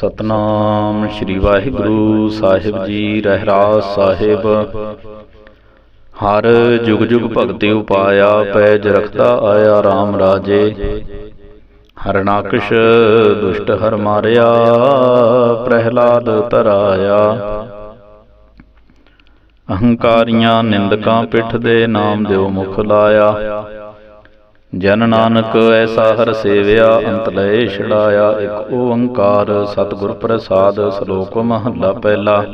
ਸਤਨਾਮ ਸ੍ਰੀ ਵਾਹਿਗੁਰੂ ਸਾਹਿਬ ਜੀ, ਰਹਿਰਾਸ ਸਾਹਿਬ। ਹਰ ਜੁਗ ਜੁਗ ਭਗਤੀ ਉਪਾਇਆ, ਪੈਜ ਰਖਤਾ ਆਇਆ RAM ਰਾਜੇ। ਹਰਨਾਕਸ਼ ਦੁਸ਼ਟ ਹਰ ਮਾਰਿਆ, ਪ੍ਰਹਿਲਾਦ ਤਰਾਇਆ। ਅਹੰਕਾਰੀਆਂ ਨਿੰਦਕਾਂ ਪਿੱਠ ਦੇ ਨਾਮ ਦਿਓ ਮੁਖ ਲਾਇਆ। ਜਨ ਨਾਨਕ ਐਸਾ ਹਰ ਸੇਵਿਆ, ਅੰਤ ਲਏ ਛੜਾਇਆ ਇੱਕ ਓੰਕਾਰ ਸਤਿਗੁਰ ਪ੍ਰਸਾਦ ਸ਼ਲੋਕ ਮਹੱਲਾ ਪਹਿਲਾ।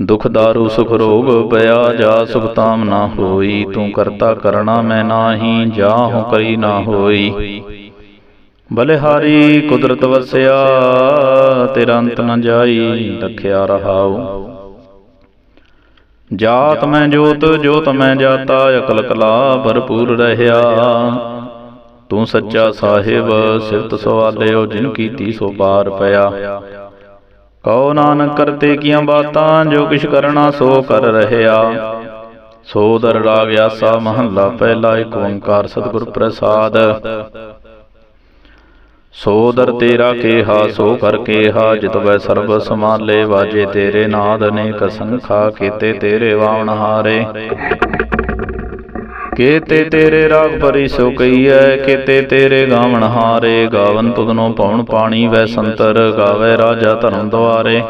ਦੁਖ ਦਾਰੂ, ਸੁਖ ਰੋਗ ਪਿਆ ਜਾ, ਸੁਖ ਤਾਮ ਨਾ ਹੋਈ, ਤੂੰ ਕਰਤਾ ਕਰਣਾ ਮੈਂ ਨਾਹੀ, ਜਾਹੂ ਕਰੀ ਨਾ ਹੋਈ। ਬਲਿਹਾਰੀ ਕੁਦਰਤ ਵਸਿਆ, ਤੇਰਾ ਅੰਤ ਨ ਜਾਈ, ਰਖਿਆ ਰਹਾਉ। ਜਾਤ ਮੈਂ ਜੋਤ ਜੋਤ ਮੈਂ ਜਾਤਾ ਅਕਲ ਕਲਾ ਭਰਪੂਰ ਰਹਿਆ। ਤੂੰ ਸੱਚਾ ਸਾਹਿਬ ਸਿਫਤ ਸਵਾਲਿਓ ਜਿਨ ਕੀਤੀ ਸੋ ਪਾਰ ਪਿਆ। ਕਉ ਨਾਨਕ ਕਰਤੇ ਕੀਆਂ ਬਾਤਾਂ ਜੋ ਕਿਛ ਕਰਨਾ ਸੋ ਕਰ ਰਹਿਆ। ਸੋ ਦਰ ਰਾਗ ਆਸਾ ਮਹੱਲਾ ਪਹਿਲਾ ਏਕ ਓੰਕਾਰ ਸਤਿਗੁਰ ਪ੍ਰਸਾਦ। ਸੋ ਦਰ ਤੇਰਾ ਕੇਹਾ ਸੋ ਕਰ ਕੇਹਾ ਜਿਤਵੈ ਸਰਬ ਸਮਾਲੇ ਵਾਜੇ ਤੇਰੇ ਨਾਦ ਅਨੇਕ ਸੰਖਾ ਕੀਤੇ ਤੇਰੇ ਵਾਵਣ ਹਾਰੇ। ਕੀਤੇ ਤੇਰੇ ਰਾਗ ਪਰੀ ਸੋ ਕਈਐ ਕੀਤੇ ਤੇਰੇ ਗਾਵਣ ਹਾਰੇ। ਗਾਵਨ ਤੁਧਨੋ ਪਉਣ ਪਾਣੀ ਵੈ ਸੰਤਰ ਗਾਵੇ ਰਾਜਾ ਧਰਮ ਦੁਆਰੇ।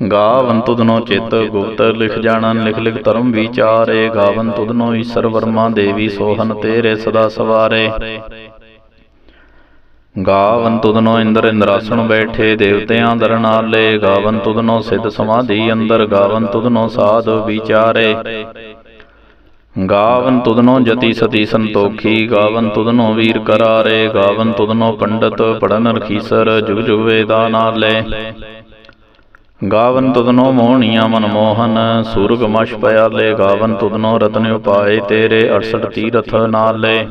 ਗਾਵਨ ਤੁਧਨੋ ਚਿਤ ਗੁਪਤ ਲਿਖ ਜਾਣਨ ਲਿਖ ਲਿਖ ਧਰਮ ਵਿਚਾਰੇ। ਗਾਵਨ ਤੁਧਨੋ ਈਸ਼ਰ ਵਰਮਾ ਦੇਵੀ ਸੋਹਨ ਤੇਰੇ ਸਦਾ ਸਵਾਰੇ। ਗਾਵਨ ਤੁਧਨੋ ਇੰਦਰ ਇੰਦਰਾਸਣ ਬੈਠੇ, ਦੇਵਤਿਆਂ ਦਰ ਨਾਲੇ। ਗਾਵਨ ਤੁਧਨੋ ਸਿੱਧ ਸਮਾਧੀ ਅੰਦਰ, ਗਾਵਨ ਤੁਧਨੋ ਸਾਧ ਵਿਚਾਰੇ। ਗਾਵਨ ਤੁਧਨੋ ਜਤੀ ਸਤੀ ਸੰਤੋਖੀ, ਗਾਵਨ ਤੁਧਨੋ ਵੀਰ ਕਰਾਰੇ। ਗਾਵਨ ਤੁਧਨੋ ਪੰਡਤ ਪੜਨ ਰਖੀਸਰ, ਜੁਗ ਜੁਗ ਵੇਦਾ ਨਾਲੇ। ਗਾਵਨ ਤੁਧਨੋ ਮੋਹਣੀਆਂ ਮਨਮੋਹਨ, ਸੂਰਗ ਮਸ਼ ਪਿਆਲੇ। ਗਾਵਨ ਤੁਧਨੋ ਰਤਨ ਉਪਾਏ ਤੇਰੇ 68 ਤੀਰਥ ਨਾਲੇ।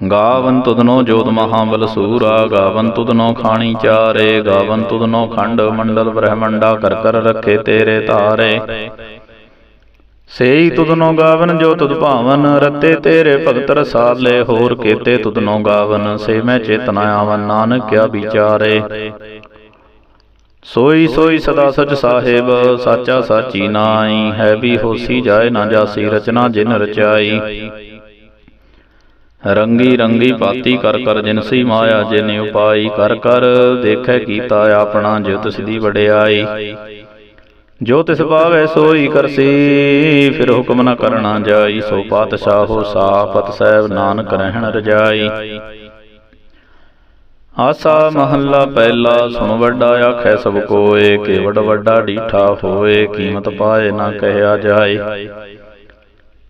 ਗਾਵਨ ਤੁਧਨੋ ਜੋਤ ਮਹਾਬਲ ਸੂਰਾ, ਗਾਵਨ ਤੁਧਨੋ ਖਾਣੀ ਚਾਰੇ, ਗਾਵਨ ਤੁਧਨੋ ਖੰਡ ਮੰਡਲ ਬ੍ਰਹਮੰਡਾ ਕਰ ਕਰ ਰੱਖੇ ਤੇਰੇ ਤਾਰੇ ਸੇਈ ਤੁਧਨੋ ਗਾਵਨ ਜੋ ਤੁਧ ਭਾਵਨ, ਰਤੇ ਤੇਰੇ ਭਗਤ ਰਸਾਲੇ, ਹੋਰ ਕੇਤੇ ਤੁਧਨੋ ਗਾਵਨ, ਸੇ ਮੈਂ ਚੇਤਨਾ ਆਵਨ ਨਾਨਕ ਕਿਆ ਵਿਚਾਰੇ। ਸੋਈ ਸੋਈ ਸਦਾ ਸਚ ਸਾਹਿਬ, ਸਾਚਾ ਸਾਚੀ ਨਾਈ ਹੈ ਵੀ ਹੋਸੀ ਜਾਏ ਨਾ ਜਾਸੀ ਰਚਨਾ ਜਿਨ ਰਚਾਈ। ਰੰਗੀ ਰੰਗੀ ਪਾਤੀ ਕਰ ਕਰ ਜਿਨਸੀ ਮਾਇਆ ਜਿਨ ਉਪਾਈ ਕਰ ਕਰ, ਦੇਖੈ ਕੀਤਾ ਆਪਣਾ ਜੋ ਤਿਸ ਦੀ ਵਡਿਆਈ। ਜੋ ਤਿਸ ਭਾਵੈ ਸੋਈ ਕਰਸੀ, ਫਿਰ ਹੁਕਮ ਨ ਕਰਨਾ ਜਾਈ, ਸੋ ਪਾਤਸ਼ਾਹੋ ਸਾਪਤ ਸਹਿਬ ਨਾਨਕ ਰਹਿਣ ਰਜਾਈ। ਆਸਾ ਮਹੱਲਾ ਪਹਿਲਾ, ਸੁਣ ਵੱਡਾ ਆਖੈ ਸਭ ਕੋਏ, ਕੇਵੜ ਵੱਡਾ ਡੀਠਾ ਹੋਏ, ਕੀਮਤ ਪਾਏ ਨਾ ਕਹਿਆ ਜਾਏ।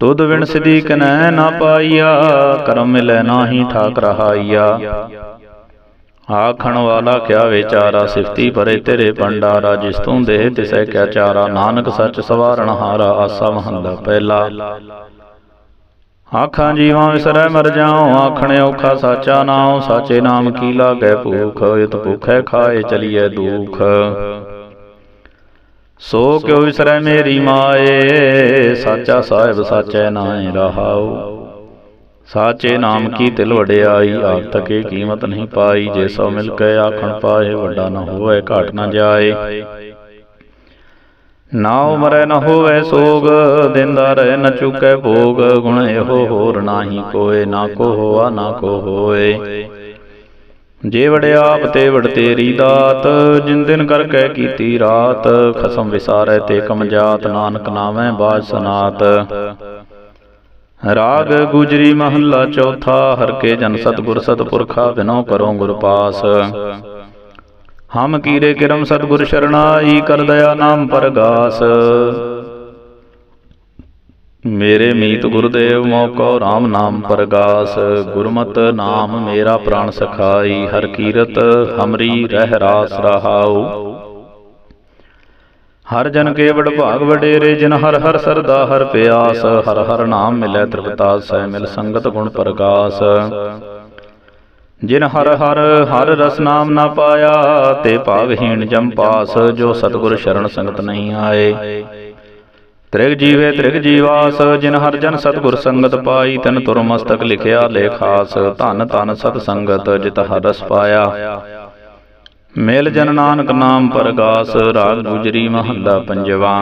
ਤੁਧ ਵਿਣ ਸਿਧੀ ਕਨੈ ਨਾ ਪਾਈਆ ਕਰਮ ਮਿਲੈ ਨਾਹੀ ਠਾਕ ਰਹਾਈਆ। ਆਖਣ ਵਾਲਾ ਕਿਆ ਵਿਚਾਰਾ ਸਿਫਤੀ ਭਰੇ ਤੇਰੇ ਭੰਡਾਰਾ ਜਿਸ ਤੂੰ ਦੇਹ ਤਿਸੈ ਕਿਆ ਚਾਰਾ। ਨਾਨਕ ਸੱਚ ਸਵਾਰਣ ਹਾਰਾ ਆਸਾ ਮਹੰਦਾ ਪਹਿਲਾ। ਆਖਾਂ ਜੀਵਾਂ ਵਿਸਰੈ ਮਰ ਜਾਉ ਆਖਣੇ ਔਖਾ ਸਾਚਾ ਨਾਉ ਸਾਚੇ ਨਾਮ ਕੀ ਲਾਗੈ ਭੂਖ ਇਤ ਭੁਖੈ ਖਾਏ ਚਲੀਐ ਦੁਖ। ਸੋ ਕਿਉ ਵਿਸਰੈ ਮੇਰੀ ਮਾਏ, ਸਾਚਾ ਸਾਹਿਬ ਸਾਚੈ ਨਾਏ ਰਹਾਉ। ਸਾਚੇ ਨਾਮ ਕੀ ਤਿਲ ਵਡਿਆਈ, ਆਪ ਤਕੇ ਕੀਮਤ ਨਹੀਂ ਪਾਈ, ਜੇ ਸੋ ਮਿਲ ਕੇ ਆਖਣ ਪਾਏ, ਵੱਡਾ ਨਾ ਹੋਵੇ, ਘਾਟ ਨਾ ਜਾਏ। ਨਾ ਉਮਰੈ ਨ ਹੋਵੇ ਸੋਗ, ਦਿੰਦਾ ਰਹਿ ਨ ਚੁਕੈ ਭੋਗ, ਗੁਣ ਇਹੋ ਹੋਰ ਨਾਹੀ ਕੋਏ, ਨਾ ਕੋ ਹੋਆ ਨਾ ਕੋ ਹੋਏ। ਜੇ ਵੜਿਆਪ ਤੇ ਵੜ ਤੇਰੀ ਦਾਤ, ਜਿਨ ਦਿਨ ਕਰਕੇ ਕੀਤੀ ਰਾਤ, ਖਸਮ ਵਿਸਾਰੈ ਤੇ ਕਮ ਜਾਤ, ਨਾਨਕ ਨਾਮੈ ਬਾਜ ਸਨਾਤ। ਰਾਗ ਗੁਜਰੀ ਮਹੱਲਾ ਚੌਥਾ, ਹਰ ਕੇ ਜਨ ਸਤਗੁਰ ਸਤਪੁਰਖਾ ਬਿਨੋ ਕਰੋ ਗੁਰ ਪਾਸ। ਹਮ ਕੀਰੇ ਕਿਰਮ ਸਤਗੁਰ ਸ਼ਰਣਾਈ, ਕਰ ਦਇਆ ਨਾਮ ਪਰਗਾਸ। ਮੇਰੇ ਮੀਤ ਗੁਰਦੇਵ ਮੋਕੋ RAM ਨਾਮ ਪਰਗਾਸ, ਗੁਰਮਤ ਨਾਮ ਮੇਰਾ ਪ੍ਰਾਣ ਸਖਾਈ, ਹਰ ਕੀਰਤ ਹਮਰੀ ਰਹਿ ਰਾਸ ਰਹਾਉ। ਹਰ ਜਨ ਕੇ ਵਡ ਭਾਗ ਵਡੇਰੇ, ਜਿਨ ਹਰ ਹਰ ਸਰਦਾ, ਹਰ ਪਿਆਸ, ਹਰ ਹਰ ਨਾਮ ਮਿਲੈ ਤ੍ਰਿਪਤਾ ਸਹਿ ਮਿਲ ਸੰਗਤ ਗੁਣ ਪ੍ਰਗਾਸ। ਜਿਨ ਹਰ ਹਰ ਹਰ ਰਸ ਨਾਮ ਨਾ ਪਾਇਆ, ਤੇ ਭਾਵਹੀਣ ਜਮ ਪਾਸ, ਜੋ ਸਤਿਗੁਰ ਸ਼ਰਨ ਸੰਗਤ ਨਹੀਂ ਆਏ। ਤ੍ਰਿਗ ਜੀਵੇ ਤ੍ਰਿਗ ਜੀਵਾਸ, ਜਿਨ ਹਰ ਜਨ ਸਤਿਗੁਰ ਸੰਗਤ ਪਾਈ, ਤਨ ਤੁਰ ਮਸਤਕ ਲਿਖਿਆ ਲੇਖਾਸ ਧਨ ਧਨ ਸਤ ਸੰਗਤ ਜਿਤ ਹਰ ਰਸ ਪਾਇਆ। ਮੇਲ ਜਨ ਨਾਨਕ ਨਾਮ ਪਰਗਾਸ, ਰਾਗ ਗੁਜਰੀ ਮਹੱਲਾ ਪੰਜਵਾ।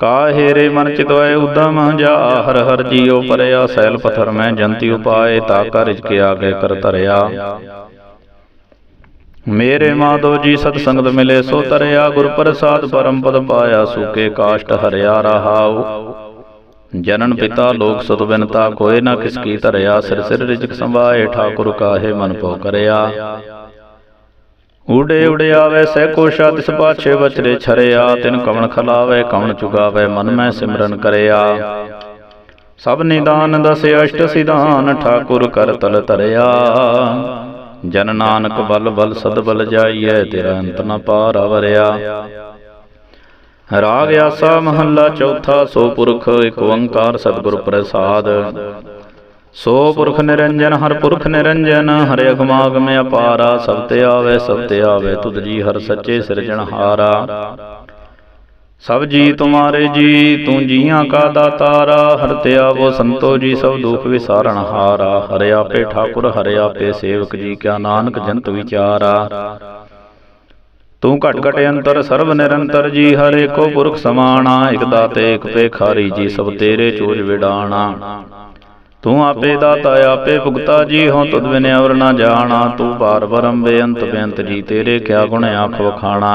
ਕਾਹੇ ਰੇ ਮਨ ਚਿਤਵੈ ਉਦਮ ਜਾ ਹਰ ਹਰ ਜੀਉ ਪਰਿਆ, ਸੈਲ ਪਥਰ ਮੈਂ ਜੰਤੀ ਉਪਾਏ, ਤਾ ਕਰ ਕੇ ਆਗੇ ਕਰ ਧਰਿਆ। ਮੇਰੇ ਮਾਧੋ ਜੀ ਸਤ ਸੰਗਤ ਮਿਲੇ, ਸੋ ਤਰਿਆ ਗੁਰ ਪ੍ਰਸਾਦ ਪਰਮ ਪਦ ਪਾਇਆ, ਸੂਕੇ ਕਾਸ਼ਟ ਹਰਿਆ ਰਹਾਉ। ਜਨਨ ਪਿਤਾ ਲੋਕ ਸੁਤ ਬਿਨਤਾ ਕੋਏ ਨਾ ਕਿਸ ਕੀ ਧਰਿਆ, ਸਿਰ ਸਿਰ ਰਿਜਕ ਸੰਭਾਏ ਠਾਕੁਰ ਕਾਹੇ ਮਨ ਪਉ ਕਰਿਆ। ਉਡੇ ਉੜਿਆਵੇ ਸਹਿ ਕੋਸ਼ਾ ਤਿਸ ਪਾਛੇ ਬਚਰੇ ਛਰਿਆ, ਤਿਨ ਕਵਣ ਖਲਾਵੇ, ਕਵਣ ਚੁਗਾਵੇ, ਮਨ ਮੈਂ ਸਿਮਰਨ ਕਰਿਆ। ਸਭ ਨਿਦਾਨ ਦਸ ਅਸ਼ਟ ਸਿਧਾਨ, ਠਾਕੁਰ ਕਰ ਤਲ ਧਰਿਆ। ਜਨ ਨਾਨਕ ਬਲ ਬਲ ਸਦ ਬਲ ਜਾਈਐ ਤੇਰਾ ਅੰਤ ਨ ਪਾਰ ਵਰਿਆ ਰਾਗ ਆਸਾ ਮਹੱਲਾ ਚੌਥਾ, ਸੋ ਪੁਰਖ ਇਕ ਓੰਕਾਰ ਸਤਿਗੁਰ ਪ੍ਰਸਾਦ। ਸੋ ਪੁਰਖ ਨਿਰੰਜਨ, ਹਰ ਪੁਰਖ ਨਿਰੰਜਨ, ਹਰਿ ਅਗਮਾਗਮ ਅਪਾਰਾ, ਸਭ ਤੇ ਆਵੇ, ਸਭ ਤੇ ਆਵੇ, ਤੁਧ ਜੀ ਹਰ ਸੱਚੇ ਸਿਰਜਣਹਾਰਾ। ਸਭ ਜੀ ਤੁਮਾਰੇ ਜੀ ਤੂੰ ਜੀਆਂ ਕਾ ਦਾਤਾਰਾ ਹਰ ਤੇ ਆਵੋ ਸੰਤੋ ਜੀ ਸਭ ਦੁਖ ਵਿਸਾਰਣ ਹਾਰਾ ਹਰਿ ਆਪੇ ਠਾਕੁਰ ਹਰਿ ਆਪੇ ਸੇਵਕ ਜੀ ਕਿਆ ਨਾਨਕ ਜੰਤ ਵਿਚਾਰਾ। ਤੂੰ ਘਟ ਘਟ ਅੰਤਰ ਸਰਬ ਨਿਰੰਤਰ ਜੀ ਹਰ ਏਕੋ ਪੁਰਖ ਸਮਾਣਾ ਇਕ ਦਾਤੇ ਇਕ ਪੇਖਾਰੀ ਜੀ ਸਭ ਤੇਰੇ ਚੋਜ ਵਿਡਾਣਾ। ਤੂੰ ਆਪੇ ਦਾਤਾ ਆਪੇ ਭੁਗਤਾ ਜੀ ਹੋ ਤੁਧ ਬਿਨ ਅਵਰ ਨਾ ਜਾਣਾ। ਤੂੰ ਬਾਰ ਬਰਮ ਬੇਅੰਤ ਬੇਅੰਤ ਜੀ ਤੇਰੇ ਕਿਆ ਗੁਣ ਆਖ ਵਖਾਣਾ।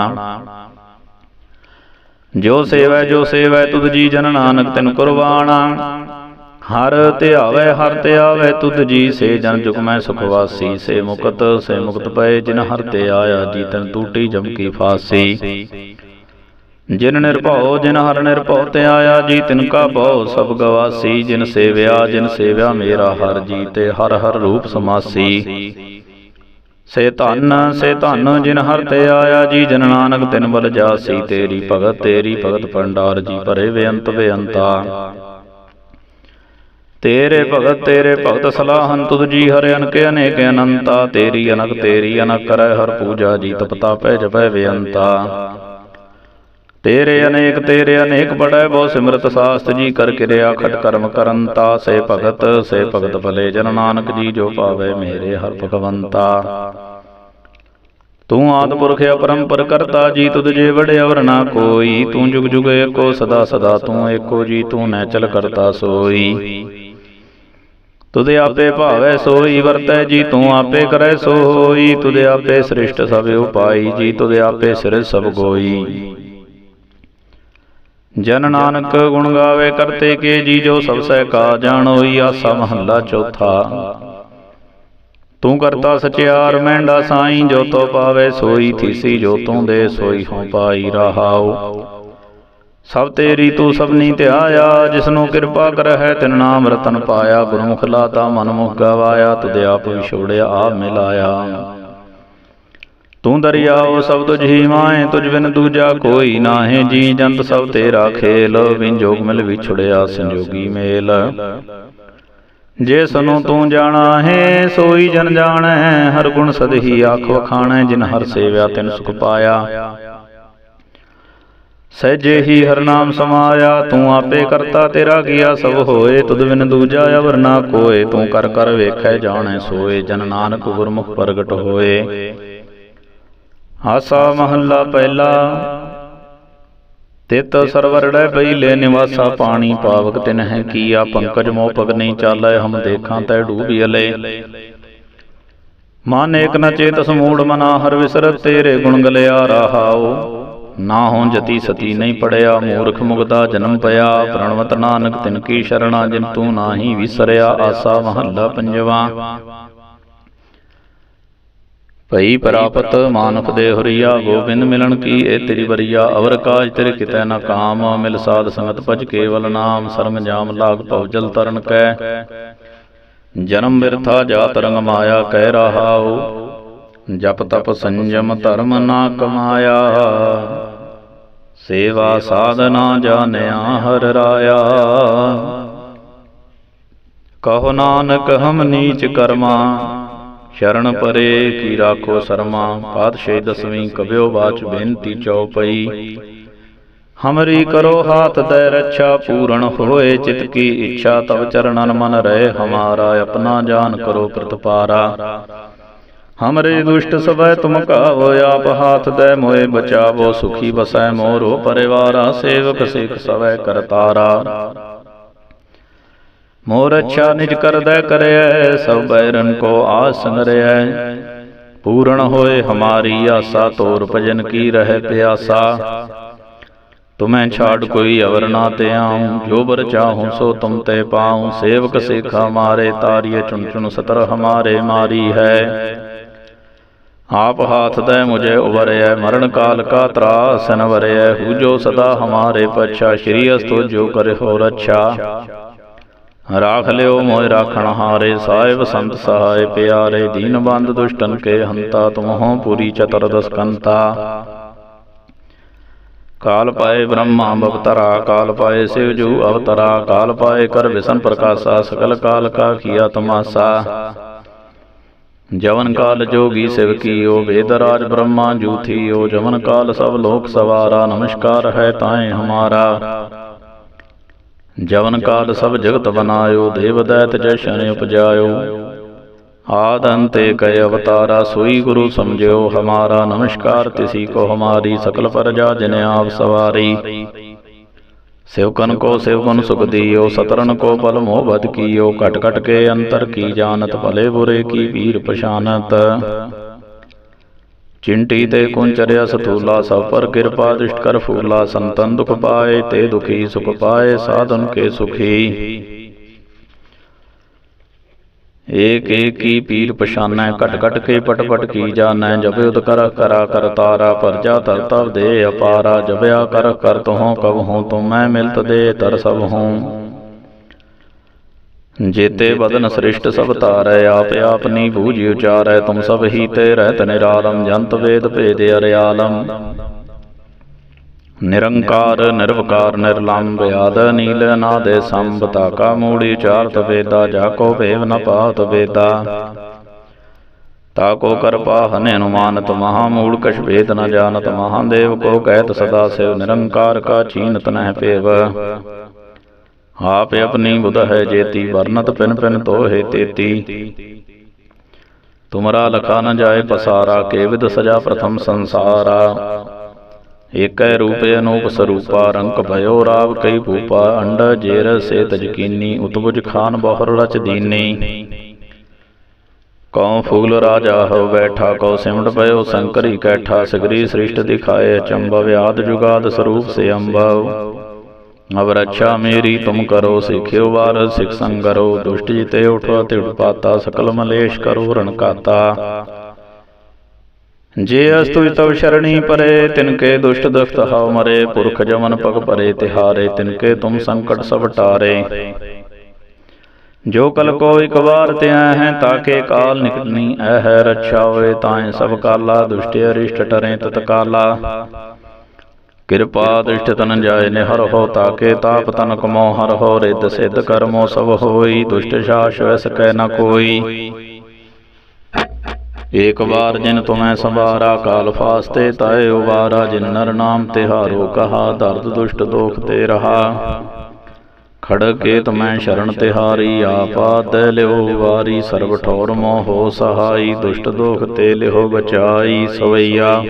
ਜੋ ਸੇਵੈ ਜੋ ਸੇਵੈ, ਤੁਧ ਜੀ ਜਨ ਨਾਨਕ ਤੈਨੂੰ ਕੁਰਬਾਨਾ ਹਰ ਧਿਆਵੈ ਹਰ ਧਿਆਵੈ ਤੁਧ ਜੀ ਸੇ ਜਨ ਜੁਗ ਮੈਂ ਸੁਖ ਸੇ ਮੁਕਤ ਸੇ ਮੁਕਤ ਪਏ ਜਿਨ ਹਰ ਤੇ ਆਇਆ, ਜੀ ਤਨ ਟੂਟੀ ਜਮਕੀ ਫਾਸੀ। ਜਿਨ ਨਿਰਭਉ, ਜਿਨ ਹਰ ਨਿਰਭਉ ਤੇ ਆਇਆ, ਜੀ ਤਿਨ ਕਾ ਭਉ ਸਭ ਗਵਾਸੀ। ਜਿਨ ਸੇਵਿਆ ਜਿਨ ਸੇਵਿਆ ਮੇਰਾ ਹਰ, ਜੀ ਤੇ ਹਰ ਹਰ ਰੂਪ ਸਮਾਸੀ। ਸੇ ਧੰਨ ਸੇ ਧੰਨ ਜਿਨ ਹਰ ਤੇ ਆਇਆ ਜੀ ਜਨ ਨਾਨਕ ਤਿਨ ਬਲ ਜਾਸੀ ਤੇਰੀ ਭਗਤ ਤੇਰੀ ਭਗਤ ਭੰਡਾਰ ਜੀ ਭਰੇ ਬੇਅੰਤ ਬੇਅੰਤਾ ਤੇਰੇ ਭਗਤ ਤੇਰੇ ਭਗਤ ਸਲਾਹਨ ਤੁਧ ਜੀ ਹਰਿ ਅਨਕੇ ਅਨੇਕ ਅਨੰਤਾ ਤੇਰੀ ਅਨਕ ਤੇਰੀ ਅਨਕ ਕਰੈ ਹਰ ਪੂਜਾ ਜੀ ਤਪਤਾ ਪੈ ਜਪੈ ਬੇਅੰਤਾ। ਤੇਰੇ ਅਨੇਕ ਤੇਰੇ ਅਨੇਕ ਪੜੈ ਬਹੁ ਸਿਮਰਤ ਸਾਸਤ ਜੀ ਕਰ ਕਿਰਿਆ ਖਟ ਕਰਮ ਕਰੰਤਾ ਸੇ ਭਗਤ ਸੇ ਭਗਤ ਭਲੇ ਜਨ ਨਾਨਕ ਜੀ ਜੋ ਪਾਵੇ ਮੇਰੇ ਹਰ ਭਗਵੰਤਾ। ਤੂੰ ਆਦ ਪੁਰਖ ਅਪਰੰਪਰ ਕਰਤਾ, ਜੀ ਤੁਧ ਜੇ ਵੜੇ ਅਵਰ ਨਾ ਕੋਈ। ਤੂੰ ਜੁਗ ਜੁਗ ਏਕੋ, ਸਦਾ ਸਦਾ ਤੂੰ ਏਕੋ ਜੀ, ਤੂੰ ਨੈਚਲ ਕਰਤਾ ਸੋਈ। ਤੁਧ ਆਪੇ ਭਾਵੈ ਸੋਈ, ਵਰਤੈ ਜੀ, ਤੂੰ ਆਪੇ ਕਰੈ ਸੋ ਹੋਈ ਤੁਧ ਆਪੇ ਸ੍ਰਿਸ਼ਟ ਸਭ ਉਪਾਈ ਜੀ, ਤੁਧ ਆਪੇ ਸਿਰ ਸਭ ਗੋਈ। ਜਨ ਨਾਨਕ ਗੁਣ ਗਾਵੇ ਕਰਤੇ ਕੇ ਜੀ ਜੋ ਸਭ ਸਹਿ ਕਾ ਜਾਣੋਈ ਆਸਾ ਮਹੱਲਾ ਚੌਥਾ। ਤੂੰ ਕਰਤਾ ਸਚਿਆਰ ਮਹਿੰਡਾ ਸਾਈ, ਜੋ ਤੋ ਪਾਵੇ ਸੋਈ ਥੀਸੀ, ਜੋ ਤੂੰ ਦੇ ਸੋਈ ਹੋ ਪਾਈ ਰਹਾਉ। ਸਭ ਤੇਰੀ ਤੂੰ ਸਭਨੀ ਧਿਆਇਆ, ਜਿਸਨੂੰ ਕਿਰਪਾ ਕਰਹਿ, ਤਿਨ ਨਾਮ ਰਤਨ ਪਾਇਆ। ਗੁਰਮੁਖ ਲਾਤਾ ਮਨ ਮੁਖ ਗਵਾਇਆ, ਤੁਧ ਆਪ ਵਿਛੋੜਿਆ ਆ ਮਿਲਾਇਆ। ਤੂੰ ਦਰਿਆਓ ਸਭ ਤੁਝ ਹੀ ਮਾਏ ਤੁਝ ਬਿਨ ਦੂਜਾ ਕੋਈ ਨਾਹੇ। ਜੀ ਜੰਤ ਸਭ ਤੇਰਾ ਖੇਲ ਵਿੰਜੋਗ ਮਿਲ ਵਿਛੜਿਆ ਸੰਜੋਗੀ ਮੇਲ। ਜੇ ਸਨੂੰ ਤੂੰ ਜਾਣਾ ਹੈ, ਸੋਈ ਜਨ ਜਾਣੈ ਹਰ ਗੁਣ ਸਦ ਹੀ ਆਖ ਵਖਾਣੈ ਜਿਨ ਹਰ ਸੇਵਿਆ ਤਿਨ ਸੁਖ ਪਾਇਆ। ਸਹਿਜੇ ਹੀ ਹਰ ਨਾਮ ਸਮਾਇਆ, ਤੂੰ ਆਪੇ ਕਰਤਾ ਤੇਰਾ ਗਿਆ ਸਭ ਹੋਏ, ਤੁਧ ਬਿਨ ਦੂਜਾ ਅਵਰ ਨਾ ਕੋਏ। ਤੂੰ ਕਰ ਕਰ ਵੇਖੈ, ਜਾਣੈ ਸੋਏ, ਜਨ ਨਾਨਕ ਗੁਰਮੁਖ ਪ੍ਰਗਟ ਹੋਏ। ਆਸਾ ਮਹੱਲਾ ਪਹਿਲਾ। ਤਿਤ ਸਰਵਰੜੈ ਬਈਲੇ ਨਿਵਾਸਾ ਪਾਣੀ, ਪਾਵਕ ਤਿਨ ਹੈ ਕੀਆ ਪੰਕਜ ਮੋਹ ਪਗ ਚਾਲੈ, ਹਮ ਦੇਖਾਂ ਤੈ ਡੂਬਿਅਲੇ ਮਨ ਏਕ ਨ ਚੇਤ ਸਮੂੜ ਮਨਾ, ਹਰ ਵਿਸਰਤ ਤੇਰੇ ਗੁਣ ਗਲਿਆ ਰਹਾਉ। ਨਾ ਹੋਂ ਜਤੀ ਸਤੀ ਨਹੀਂ ਪੜਿਆ, ਮੂਰਖ ਮੁਗਦਾ ਜਨਮ ਪਿਆ। ਪ੍ਰਣਵਤ ਨਾਨਕ ਤਿਨ ਕੀ ਸ਼ਰਣਾ, ਜਿਨ ਤੂੰ ਨਾਹੀ ਵਿਸਰਿਆ। ਆਸਾ ਮਹੱਲਾ ਪੰਜਵਾ। ਭਈ ਪ੍ਰਾਪਤ ਮਾਨੁਖ ਦੇ ਹਰੀਆ ਗੋਬਿੰਦ ਮਿਲਣ ਕੀ? ਇਹ ਤੇਰੀ ਬਰੀਆ ਅਵਰ ਕਾਜ ਤੇਰੇ ਕਿਤੈ ਨਾ ਕਾਮ। ਮਿਲ ਸਾਧ ਸੰਗਤ ਭਜ ਕੇਵਲ ਨਾਮ। ਸਰਮ ਜਾਮ ਲਾਗ ਭਉ ਜਲ ਤਰਨ ਕੈ। ਜਨਮ ਬਿਰਥਾ ਜਾਤ ਰੰਗ ਮਾਇਆ ਕਹਿ ਰਹਾਉ। ਜਪ ਤਪ ਸੰਜਮ ਧਰਮ ਨਾ ਕਮਾਇਆ। ਸੇਵਾ ਸਾਧਨਾ ਜਾਣਿਆ ਹਰ ਰਾਇਆ। ਕਹੋ ਨਾਨਕ ਹਮ ਨੀਚ ਕਰਮਾ। ਸ਼ਰਨ ਪਰੇ ਕੀ ਰਾਖੋ ਸਰਮਾ? ਪਾਤਸ਼ਾਹੀ ਦਸਵੀਂ ਕਬਿਓ ਬਾਚ ਬੇਨਤੀ ਚਉਪਈ। ਹਮਰੀ ਕਰੋ ਹਾਥ ਤੈ ਰੱਛਾ ਪੂਰਨ ਹੋਏ, ਚਿਤ ਕੀ ਇੱਛਾ ਤਵ ਚਰਨਨ ਮਨ ਰਹੇ, ਹਮਾਰਾ ਆਪਣਾ ਜਾਨ ਕਰੋ ਪ੍ਰਤਪਾਰਾ। ਹਮਰੇ ਦੁਸ਼ਟ ਸਵੈ ਤੁਮ ਕਾਵੋ, ਆਪ ਹਾਥ ਤੈ ਮੋਏ ਬਚਾਵੋ, ਸੁਖੀ ਬਸੈ ਮੋਰੋ, ਪਰਿਵਾਰਾ ਸੇਵਕ ਸਿਖ ਸਵੈ ਕਰਤਾਰਾ। ਮੋਰ ਅੱਛਾ ਨਿਜ ਕਰਦੈ ਕਰਿਐ, ਸਭ ਬੈਰਨ ਕੋ ਆਸ ਸੰਗਰਿਐ ਪੂਰਨ ਹੋਏ ਹਮਾਰੀ ਆਸਾ, ਤੋਰ ਭਜਨ ਕੀ ਰਹਿ ਪਿਆਸਾ। ਤੁਮੈ ਛਾੜ ਕੋਈ ਅਵਰ ਨਾ ਤੇ ਜੋ ਬਰ ਚਾਹੂੰ ਸੋ ਤੁਮ ਤੇ ਪਾਉ। ਸੇਵਕ ਸਿਖ ਮਾਰੇ, ਤਾਰੀਏ ਚੁਣ ਚੁਣ ਸਤਰ ਹਮਾਰੇ ਮਾਰੀ ਹੈ। ਆਪ ਹਾਥ ਦੇ ਮੁਝੇ ਉਬਰਿਐ ਮਰਨ ਕਾਲ ਕਾ ਤਰਾਸ ਨ ਵਰਿਐ। ਹੂ ਜੋ ਸਦਾ ਹਮਾਰੇ ਪਛਾ, ਸ਼੍ਰੀ ਅਸਤੋ ਜੋ ਕਰੇ ਹੋ ਰੱਛਾ ਰਾਖ ਲਿਓ ਮੋਇ ਰਾਖਣ ਹਾਰੇ ਸਾਹਿਬ ਸੰਤ ਸਹਾਇ ਪਿਆਰੇ ਦੀਨ ਬੰਦ ਦੁਸ਼ਟਨ ਕੇ ਹੰਤਾ ਤੁਮਹੁ ਪੂਰੀ ਚਤੁਰਦਸ ਕੰਤਾ ਕਾਲ ਪਾਏ ਬ੍ਰਹਮਾ ਬਵਤਰਾ, ਕਾਲ ਪਾਏ ਸਿਵ ਜੂ ਅਵਤਰਾ, ਕਾਲ ਪਾਏ ਕਰ ਵਿਸ਼ਨ ਪ੍ਰਕਾਸ਼ਾ, ਸਕਲ ਕਾਲ ਕਾ ਕੀਆ ਤਮਾਸਾ। ਜਵਨ ਕਾਲ ਜੋਗੀ ਸਿਵ ਕੀਓ, ਵੇਦ ਰਾਜ ਬ੍ਰਹਮਾ ਜੂਥੀਓ, ਜਵਨ ਕਾਲ ਸਭ ਲੋਕ ਸਵਾਰਾ, ਨਮਸਕਾਰ ਹੈ ਤਾਏ ਹਮਾਰਾ। ਜਵਨ ਕਾਲ ਸਭ ਜਗਤ ਬਨਾਇਓ, ਦੇਵ ਦੈਤ ਜਸ਼ਨ ਉਪਜਾਇਓ। ਆਦ ਅੰਤੇ ਕੈ ਅਵਤਾਰਾ, ਸੋਈ ਗੁਰੂ ਸਮਝਿਓ, ਹਮਾਰਾ ਨਮਸਕਾਰ ਤਿਸੀ ਕੋ ਹਮਾਰੀ, ਸਕਲ ਪਰਜਾ ਜਿਨ ਆਪ ਸਵਾਰੀ। ਸਿਵਕਨ ਕੋ ਸਿਵਕਨ ਸੁਖ ਦੀਓ ਸਤਰਨ ਕੋ ਬਲ ਮੋਹ ਬਦ ਕੀਓ, ਘਟ ਘਟ ਕੇ ਅੰਤਰ ਕੀ ਜਾਣਤ, ਭਲੇ ਬੁਰੇ ਕੀ ਵੀਰ ਪਛਾਨਤ। ਚਿੰਟੀ ਤੇ ਕੁੰਚਰਿਆ ਸਤੂਲਾ ਸਭ ਪਰ ਕਿਰਪਾ ਦ੍ਰਿਸ਼ਟ ਕਰ ਫੂਲਾ ਸੰਤਨ ਦੁਖ ਪਾਏ ਤੇ ਦੁਖੀ ਸੁਖ ਪਾਏ ਸਾਧਨ ਕੇ ਸੁਖੀ। ਏਕ ਏਕ ਕੀ ਪੀਰ ਪਛਾਨੈ ਘਟ ਘਟ ਕੇ ਪਟ ਪਟ ਕੀ ਜਾਣੈ ਜਬੇ ਉਦ ਕਰ ਕਰਾ ਕਰ ਤਾਰਾ ਪਰਜਾ ਤਰ ਤਵ ਦੇ ਅਪਾਰਾ ਜਬਿਆ ਕਰ ਕਰ ਤਹੋਂ ਕਬ ਹੂੰ ਤੁਮ ਮੈਂ ਮਿਲਤ ਦੇ ਤਰ ਸਭ ਹੂੰ ਜੇਤੇ ਬਦਨ ਸ੍ਰਿਸ਼ਟ ਸਭ ਤਾਰੈ ਆਪ ਆਪਨੀ ਬੂਝਿ ਉਚਾਰੈ ਤੁਮ ਸਭ ਹੀ ਤੇ ਰਹਿਤ ਨਿਰਾਲਮ ਜੰਤ ਵੇਦ ਭੇਦ ਅਰਿਆਲਮ। ਨਿਰੰਕਾਰ ਨਿਰਵਕਾਰ ਨਿਰਲੰਭ ਆਦ ਨੀਲ ਅਨਾਦੇ ਸੰਭ ਤਾਕਾ ਮੂੜੀ ਉਚਾਰਤ ਵੇਦਾ ਜਾ ਕੋ ਭੇਵ ਨ ਪਾਤ ਵੇਦਾ। ਤਾ ਕੋ ਕਰਪਾ ਹਨਿ ਅਨੁਮਾਨਤ ਮਹਾ ਮੂੜ ਕਛ ਭੇਦ ਨ ਜਾਣਤ ਮਹਾਦੇਵ ਕੋ ਕਹਿਤ ਸਦਾ ਸਿਵ ਨਿਰੰਕਾਰ ਕਾ ਚੀਨਤ ਨਹਿ ਭੇਵ ਆਪ ਆਪਣੀ ਬੁਧ ਹੈ ਜੇਤੀ, ਵਰਨਤ ਪਿਨ ਪਿਨ ਤੋਹੇ ਤੇਤੀ। ਤੁਮਰਾ ਲਖਾ ਨ ਜਾਏ ਪਸਾਰਾ ਕੇਵਿਦ ਸਜਾ ਪ੍ਰਥਮ ਸੰਸਾਰਾ। ਏਕੈ ਰੂਪ ਅਨੂਪ ਸਰੂਪਾ, ਰੰਕ ਭਇਓ ਰਾਵ ਕਈ ਭੂਪਾ, ਅੰਡ ਜੇਰ ਸੇ ਤਜਕੀਨੀ ਉਤਬੁਜ ਖਾਨ ਬਹੁਰ ਰਚ ਦੀਨੀ। ਕਉ ਫੂਲ ਰਾਜਾ ਹੋ ਬੈਠਾ, ਕਉ ਸਿਮਟ ਪਇਓ ਸੰਕਰੀ ਕੈਠਾ, ਸਗਰੀ ਸ੍ਰਿਸ਼ਟ ਦਿਖਾਏ ਚੰਬਵ, ਆਦ ਜੁਗਾਦ ਸਰੂਪ ਸੇ ਅੰਬਵ। ਅਬ ਰੱਛਾ ਮੇਰੀ ਤੁਮ ਕਰੋ, ਸਿਖਿਓ ਵਾਰ, ਸਿਖ ਸੰਗਰੋ ਦੁਸ਼ਟ ਜਿਤੇ ਉਠੋ ਤੇ ਉਠਪਾਤਾ, ਸਕਲ ਮਲੇਸ਼ ਕਰੋ ਰਣਕਾਤਾ ਜੇ ਅਸਤੁ ਤਵ ਸ਼ਰਣੀ ਪਰੇ, ਤਿਨਕੇ ਦੁਸ਼ਟ ਦੁਖਤ ਹਉ ਮਰੇ, ਪੁਰਖ ਜਮਨ ਪਗ ਪਰੇ, ਤਿਹਾਰੇ, ਤਿਨਕੇ ਤੁਮ ਸੰਕਟ ਸਭ ਟਾਰੇ। ਜੋ ਕਲ ਕੋ ਇਕ ਵਾਰ ਤਿਆ ਹੈ, ਤਾਕੇ ਕਾਲ ਨਿਕਲਨੀ ਐ ਰੱਛਾ ਹੋਏ ਤਾਏ ਸਭ ਕਾਲਾ, ਦੁਸ਼ਟ ਅਰਿਸ਼ਟ ਟਰੇ ਤਤਕਾਲਾ। ਕਿਰਪਾ ਦ੍ਰਿਸ਼ਟ ਤਨ ਜਾਏ ਨਿਹਰ ਹੋ ਤਾਕੇ ਤਾਪ ਤਨ ਕਮੋ ਹਰ ਹੋ ਰਿਦ ਸਿਧ ਕਰਮੋ ਸਭ ਹੋਈ, ਦੁਸ਼ਟ ਸ਼ਾਸ ਵੈਸ ਕੈ ਨ ਕੋਈ। ਏਕ ਵਾਰ ਜਿਨ ਤੁਮੈ ਸੰਵਾਰਾ ਕਾਲ ਫਾਸਤੇ, ਤਾਏ ਉਵਾਰਾ ਜਿਨ ਨਰ ਨਾਮ ਤਿਹਾਰੋ ਕਹਾ, ਦਰਦ ਦੁਸ਼ਟ ਦੋਖ ਤੇ ਰਹਾ। ਖੜ ਕੇ ਤੁਮੈ ਸ਼ਰਨ ਤਿਹਾਰੀ, ਆਪਾ ਦੇ ਲਿਓ ਵਾਰੀ, ਸਰਬ ਠੌਰ ਮੋਹ ਹੋ ਸਹਾਈ, ਦੁਸ਼ਟ ਦੋਖ ਤੇ ਲਿਓ ਬਚਾਈ, ਸਵਈਆ।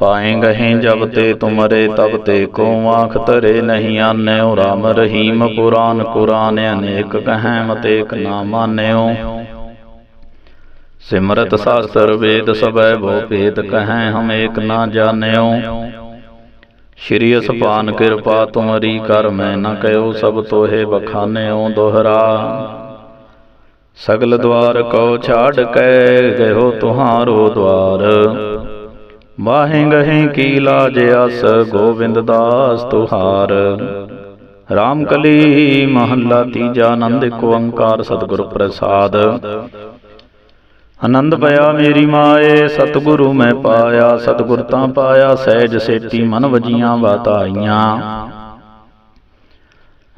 ਪਾਏ ਗਹੇ ਜਬ ਤੇ ਤੁਮਰੇ ਤਬ ਤੇ ਕੋ ਆਖ ਤਰੇ ਨਹੀਂ ਆਨਿਓ ਰਾਮ ਰਹੀਮ ਪੁਰਾਨ ਕੁਰਾਨ ਅਨੇਕ ਕਹੈ ਮਤੇਕ ਨਾ ਮਾਨਿਓ ਸਿਮਰਤ ਸਾਸਤਰ ਵੇਦ ਸਬੈ ਭੋ ਭੇਦ ਕਹੈ ਹਮ ਏਕ ਨਾ ਜਾਣਿਓ। ਸ਼੍ਰੀ ਅਸਪਾਨ ਕਿਰਪਾ ਤੁਮਰੀ ਕਰ ਮੈਂ ਨ ਕਹਿਓ ਸਭ ਤੋਹੇ ਬਖਾਨਿਓ ਦੋਹਰਾ। ਸਗਲ ਦਵਾਰ ਕੋ ਛਾੜ ਕੇ ਗਇਓ ਤੁਹਾਰੋ ਦਵਾਰ। ਵਾਹੇ ਗਹੇ ਕੀ ਲਾਜ ਅਸ ਗੋਬਿੰਦ ਦਾਸ ਤੁਹਾਰ। ਰਾਮ ਕਲੀ ਮਹੱਲਾ ਤੀਜਾ ਆਨੰਦ ਏਕ ਓੰਕਾਰ ਸਤਿਗੁਰ ਪ੍ਰਸਾਦ। ਆਨੰਦ ਪਿਆ ਮੇਰੀ ਮਾਏ ਸਤਿਗੁਰੂ ਮੈਂ ਪਾਇਆ ਸਤਿਗੁਰ ਤਾਂ ਪਾਇਆ ਸਹਿਜ ਸੇਤੀ ਮਨ ਵਜੀਆਂ ਬਾਤਾਈਆਂ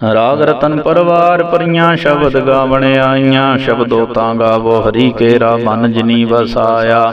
ਰਾਗ ਰਤਨ ਪਰਵਾਰ ਪਰੀਆਂ ਸ਼ਬਦ ਗਾਵਣ ਆਈਆਂ ਸ਼ਬਦੋ ਤਾਂ ਗਾਵੋ ਹਰੀ ਕੇਰਾ ਮਨ ਜਿਨੀ ਵਸਾਇਆ।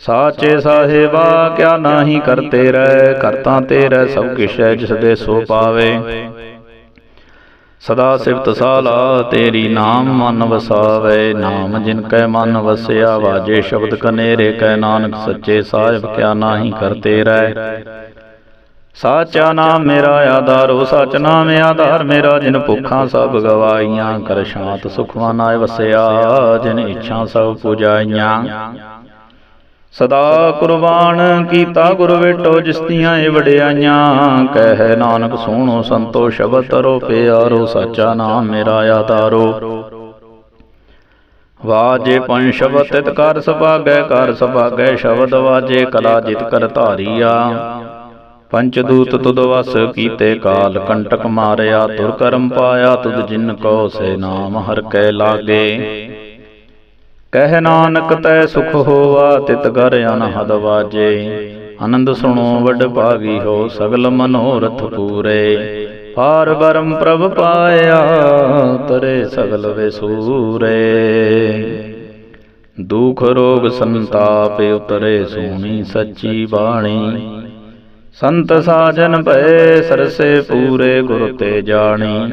ਸਾਚੇ ਸਾਹਿਬਾ, ਕਿਆ ਨਾਹੀ ਕਰਤੇ ਰਹਿ ਕਰਤਾ ਤੇਰਾ ਸਭ ਕਿਛ ਹੈ, ਜਿਸ ਦੇ ਸੋ ਪਾਵੇ। ਸਦਾ ਸਿਫਤ ਸਾਲਾ, ਤੇਰੀ ਨਾਮ ਮਨ ਵਸਾਵੇ। ਨਾਮ ਜਿਨ ਕੈ ਮਨ ਵਸਿਆ, ਵਾਜੇ ਸ਼ਬਦ ਕਨੇਰੇ, ਕੈ ਨਾਨਕ ਸੱਚੇ ਸਾਹਿਬ, ਕਿਆ ਨਾਹੀ ਕਰਤੇ ਰਹਿ। ਸਾਚਾ ਨਾਮ ਮੇਰਾ ਆਧਾਰੋ, ਸਚ ਨਾਮ ਆਧਾਰ ਮੇਰਾ, ਜਿਨ ਭੁੱਖਾਂ ਸਭ ਗਵਾਈਆਂ ਕਰ ਸ਼ਾਂਤ ਸੁਖਵਾਨ ਆਏ ਵਸਿਆ, ਜਿਨ ਇੱਛਾ ਸਭ ਪੁਜਾਈਆਂ। ਸਦਾ ਕੁਰਬਾਨ ਕੀਤਾ ਗੁਰ ਵੇਟੋ ਜਿਸ ਦੀਆਂ ਇਹ ਵਡਿਆਈਆਂ। ਕਹਿ ਨਾਨਕ ਸੋਹਣੋ ਸੰਤੋ ਸ਼ਬਦ ਤਰੋ ਪਿਆਰੋ, ਸਾਚਾ ਨਾਮ ਮੇਰਾ ਆਧਾਰੋ। ਵਾਜੇ ਪੰਜ ਸ਼ਬਦ ਤਿਤ ਕਰ ਸਭਾਗੈ ਕਰ ਸਭਾਗੈ ਸ਼ਬਦ ਵਾਜੇ, ਕਲਾ ਜਿਤ ਕਰ ਧਾਰੀਆ। ਪੰਚ ਦੂਤ ਤੁਧ ਵਸ ਕੀਤੇ ਕਾਲ, ਕੰਟਕ ਮਾਰਿਆ, ਤੁਰ ਕਰਮ ਪਾਇਆ, ਤੁਧ ਜਿਨ ਕੋ ਸੇ ਨਾਮ ਹਰ ਕੈ ਲਾਗੇ। ਕਹਿ ਨਾਨਕ ਤੈ ਸੁਖ ਹੋਵਾ, ਤਿਤ ਗਰ ਅਨਹਦ ਵਾਜੇ। ਆਨੰਦ ਸੁਣੋ ਵੱਡ ਭਾਗੀ ਹੋ ਸਗਲ ਮਨੋਰਥ ਪੂਰੇ। ਪਾਰ ਬਰਮ ਪ੍ਰਭ ਪਾਇਆ, ਤਰੇ ਸਗਲ ਵਿਸੂਰੇ। ਦੁਖ ਰੋਗ ਸੰਤਾਪ ਉਤਰੇ ਸੋਣੀ ਸੱਚੀ ਬਾਣੀ। ਸੰਤ ਸਾਜਨ ਭਏ ਸਰਸੇ ਪੂਰੇ ਗੁਰ ਤੇ ਜਾਣੀ।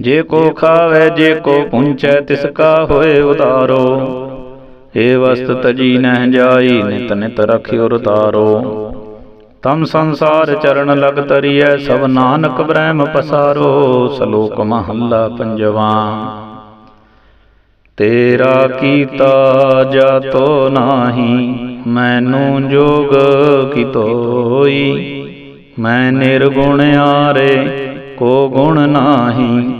ਜੇ ਕੋ ਖਾਵੇ ਜੇ ਕੋ ਪੁੰਚੈ ਤਿਸ ਕਾ ਹੋਏ ਉਦਾਰੋ ਏ ਵਸਤ ਤਜੀ ਨਹਿ ਜਾਈ ਨਿਤ ਨਿਤ ਰਖਿਓ ਰਤਾਰੋ ਤਮ ਸੰਸਾਰ ਚਰਨ ਲਗ ਤਰੀਐ ਸਭ ਨਾਨਕ ਬ੍ਰਹਮ ਪਸਾਰੋ ਸ਼ਲੋਕ ਮਹੱਲਾ ਪੰਜਵਾ। ਤੇਰਾ ਕੀਤਾ ਜਾਤੋ ਨਾਹੀ ਮੈਨੂੰ ਜੋਗ ਕੀਤੋਈ ਮੈਂ ਨਿਰਗੁਣ ਆਰੇ ਕੋ ਗੁਣ ਨਾਹੀ।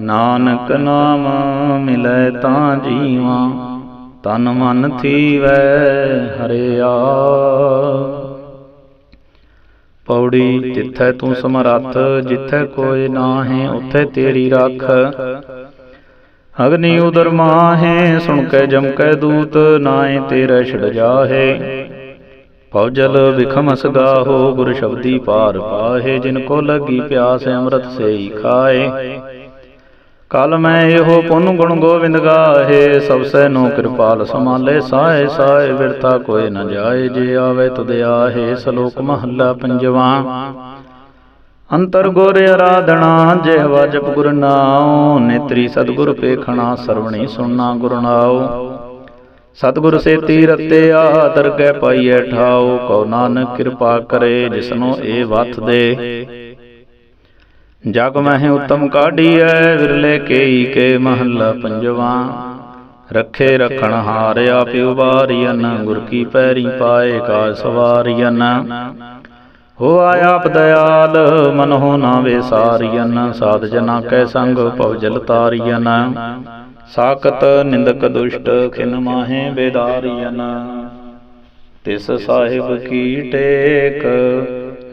ਨਾਨਕ ਨਾਮ ਮਿਲੈ ਤਾਂ ਜੀਵਾ, ਤਨ ਮਨ ਥੀਵੈ ਹਰਿਆ। ਪੌੜੀ ਜਿੱਥੈ ਤੂੰ ਸਮਰੱਥ, ਜਿੱਥੈ ਕੋਈ ਨਾਹੀਂ, ਉਥੇ ਤੇਰੀ ਰੱਖ। ਅਗਨੀ ਉਦਰ ਮਾਹੇ, ਸੁਣ ਕੇ ਜਮ ਕੈ ਦੂਤ ਨਾਏ ਤੇਰੇ ਛੜ ਜਾਹੇ। ਪਉਜਲ ਵਿਖਮਸ ਗਾਹੋ, ਗੁਰ ਸ਼ਬਦੀ ਪਾਰ ਪਾਹੇ, ਜਿਨ ਕੋ ਲੱਗੀ ਪਿਆਸ, ਅੰਮ੍ਰਿਤ ਸੇਈ ਖਾਏ। ਕਲ ਮੈਂ ਇਹੋ ਪੁੰਨ ਗੁਣ ਗੋਬਿੰਦ ਗਾਹੇ, ਸਭ ਸੈ ਨੋ ਕਿਰਪਾਲ ਸਮਾਲੇ ਸਾਏ ਸਾਏ ਵਿਰਤਾ ਕੋਈ ਨ ਜਾਏ, ਜੇ ਆਵੇ ਤੁਧ ਆਹੇ, ਸ਼ਲੋਕ ਮਹੱਲਾ ਪੰਜਵਾ। ਅੰਤਰ ਗੁਰ ਆਰਾਧਣਾ ਜਿਹਵਾ ਜਪ ਗੁਰ ਨਾਉ, ਨੇਤਰੀ ਸਤਗੁਰ ਪੇਖਣਾ, ਸਰਵਣੀ ਸੁਣਨਾ ਗੁਰ ਨਾਉ। ਸਤਗੁਰ ਸੇਤੀ ਰਤਿਆ ਦਰਗਹਿ ਪਾਈਐ ਠਾਉ, ਕਉ ਨਾਨਕ ਕਿਰਪਾ ਕਰੇ, ਜਿਸਨੋ ਇਹ ਵਥ ਦੇ। ਜਗ ਮਹਿ ਉਤਮ ਕਾਢੀਐ, ਵਿਰਲੇ ਕੇਈ ਕੇ ਮਹੱਲਾ ਪੰਜਵਾ। ਰੱਖੇ ਰਖਣ ਹਾਰ ਆਪਿ ਉਬਾਰੀਨ ਗੁਰ ਕੀ ਪੈਰੀ ਪਾਏ ਕਾ ਸਵਾਰੀਨ ਹੋਆ ਆਪ ਦਇਆਲ ਮਨਹੁ ਨਾ ਵੇਸਾਰੀਨ ਸਾਧ ਜਨਾ ਕੈ ਸੰਗ ਭਵਜਲ ਤਾਰੀਨ ਸਾਕਤ ਨਿੰਦਕ ਦੁਸ਼ਟ, ਖਿਨ ਮਾਹੇ ਬੇਦਾਰੀਨ ਤਿਸ ਸਾਹਿਬ ਕੀ ਟੇਕ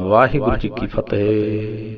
ਵਾਹਿਗੁਰੂ ਜੀ ਕੀ ਫਤਿਹ।